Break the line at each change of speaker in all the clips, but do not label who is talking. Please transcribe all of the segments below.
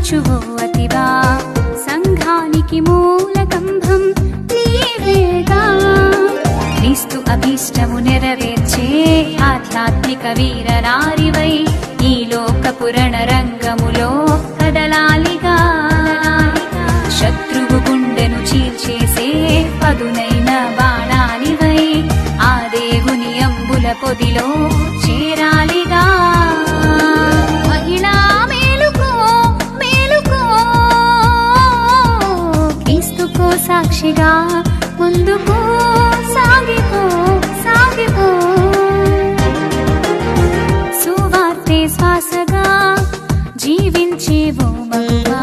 ప్రకాశించువో అతివా. సంఘానికి మూలకంభం నీవేగా క్రీస్తు అభీష్టము నెరవేర్చే ఆధ్యాత్మిక వీర నారివై ఈ లోకపురణ రంగములో కదలాలిగా. శత్రువు గుండెను చీల్చేసే పదునైన బాణానివై ఆ దేవుని అంబుల పొదిలో చేరాలిగా సాక్షిగా ముందుకు సాగిపో సాగిపో. సువార్తే శ్వాసగా జీవించే మగువా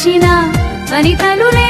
చుట్టి వచ్చిన వనితలు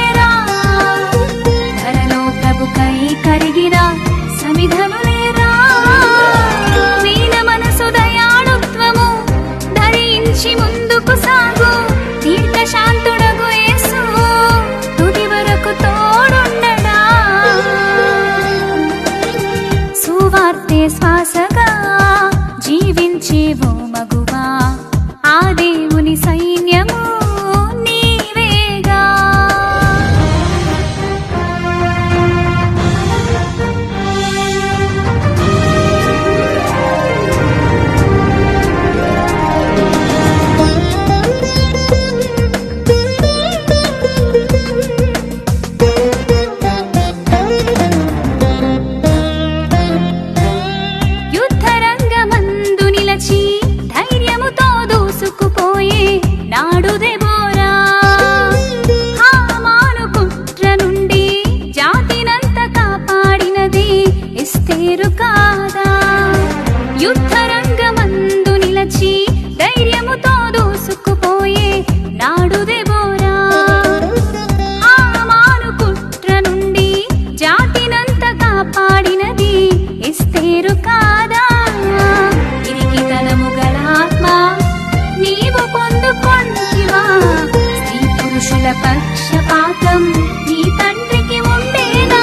పురుషుల పక్షపాతం నీ తండ్రికి ఉండేనా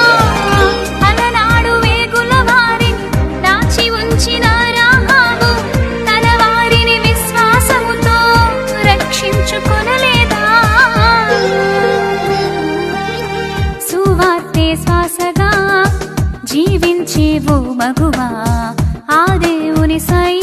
అలనాడు వేగుల వారిని దాచి ఉంచిన రాహాబు తన వారిని విశ్వాసముతో రక్షించుకొనలేదా? సువార్తే శ్వాసగా జీవించేవో మగువా? ఆ దేవుని సై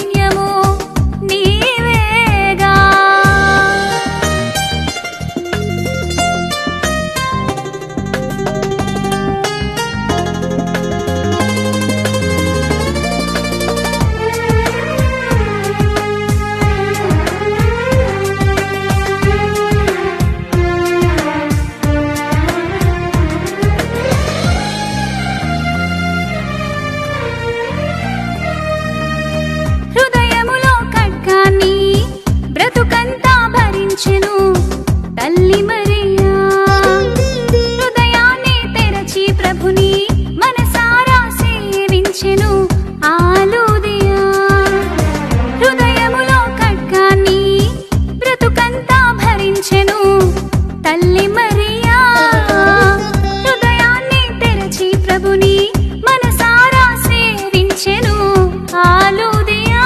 నిలిచెను ఆలోదియా. భరించెను తల్లి మరియా. హృదయాన్ని ప్రభుని మనసారా ఆలోదియా.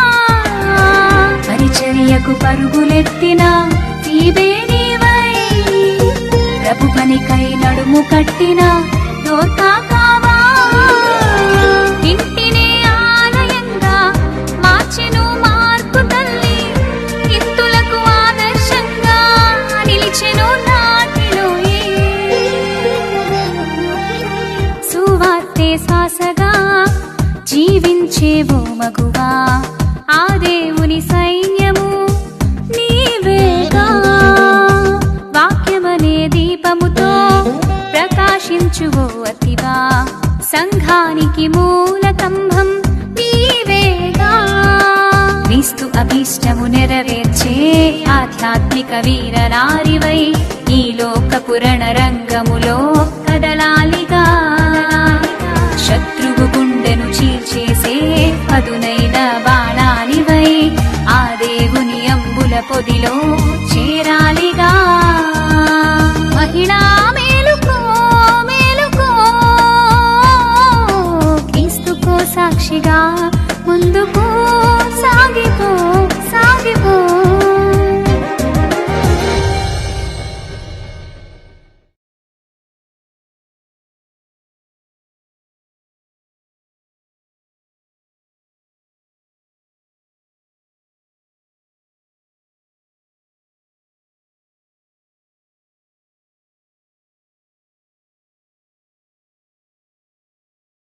పరుగులెత్తిన ప్రభు పనికై నడుము కట్టిన దోర్కా కావ జీవించేవో మగువా ఆ దేవుని సైన్యము నీవేగా వాక్యమనే దీపముతో ప్రకాశించువో అతివా. సంఘానికి మూలకంభం నీవేగా క్రీస్తు అభీష్టము నెరవేర్చే ఆధ్యాత్మిక వీరనారివై ఈ లోకపురణ రంగములో పదునైన బాణానివై ఆ దేవుని అంబుల పొదిలో